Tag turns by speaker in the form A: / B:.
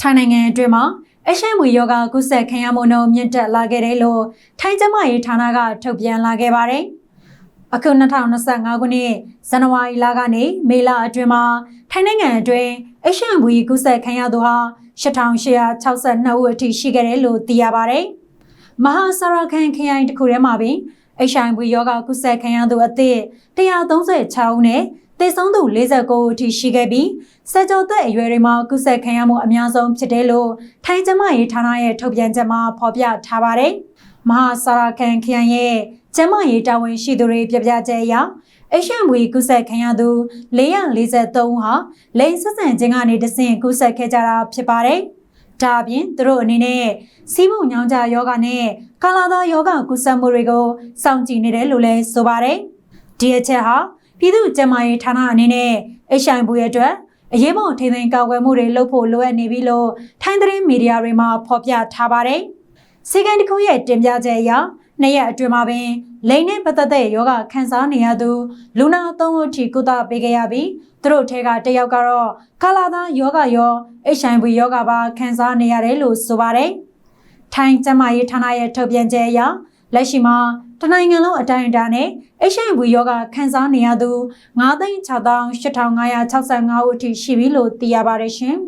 A: ထိုင်းနိုင်ငံအတွင်းမှာအရှမ်းမွေယောဂကုသခံရမှုနှုန်းမြင့်တက်လာခဲ့တယ်လို့ထိုင်းကျန်းမာရေးဌာနကထုတ်ပြန်လာခဲ့ပါတယ်။အခု2025ခုနှစ်ဇန်နဝါရီလကနေမေလအတွင်းမှာထိုင်းနိုင်ငံအတွင်းအရှမ်းမွေကုသခံရသူဟာ8862ဦးအထိရှိခဲ့တယ်လို့သိရပါတယ်။မဟာဆာရခန်ခရိုင်တစ်ခုထဲမှာပင် HIV ယောဂကုသခံရသူအသစ်136ဦးနဲ့ သေဆုံးသူ49ဦးအထိရှိခဲ့ပြီးစက်ကြောသက်အရွယ်တွေမှာကုသခံရမှုအများဆုံးဖြစ်တယ်လို့ထိုင်းကျန်းမာရေးဌာနရဲ့ထုတ်ပြန်ချက်မှာဖော်ပြထားပါတယ်။မဟာဆာရခန်ခရိုင်ရဲ့ကျန်းမာရေးတာဝန်ရှိသူတွေပြပြချက်အရအရှံဝီကုဆက်ခံရသူ443ဦးဟာလိင်ဆက်ဆံခြင်းကနေတဆင့်ကုဆက်ခဲ့ကြတာဖြစ်ပါတယ်။ဒါအပြင်သူတို့အနေနဲ့စီးမှုညောင်းကြယောဂနဲ့ကာလာသားယောဂကုဆက်မှုတွေကိုစောင့်ကြည့်နေတယ်လို့လည်းဆိုပါတယ်။ဒီအချက်ဟာ ပြည်သူ့ကျန်းမာရေးဌာနအနေနဲ့ HIV ရဲ့အတွက်အရေးပေါ်ထိန်းသိမ်းကာကွယ်မှုတွေလုပ်ဖို့လိုအပ်နေပြီလို့ထိုင်းသတင်းမီဒီယာတွေမှာဖော်ပြထားပါတယ်။စီကန်တစ်ခုရဲ့တင်ပြချက်အရနှစ်ရက်အတွင်းမှာပင်လိန်နဲ့ပတ်သက်တဲ့ယောဂခံစားနေရသူလူနာသုံးဦးထိကုသပေးခဲ့ရပြီးသူတို့ထဲကတစ်ယောက်ကတော့ကာလာသားယောဂရော HIV ယောဂပါခံစားနေရတယ်လို့ဆိုပါတယ်။ထိုင်းကျန်းမာရေးဌာနရဲ့ထုတ်ပြန်ချက်အရ လက်ရှိမှာတနိုင်ငံလုံးအတိုင်းအတာနဲ့ HIV ယောဂခံစားနေရသူ9,68565ဦးအထိရှိပြီလို့သိရပါတယ်ရှင်။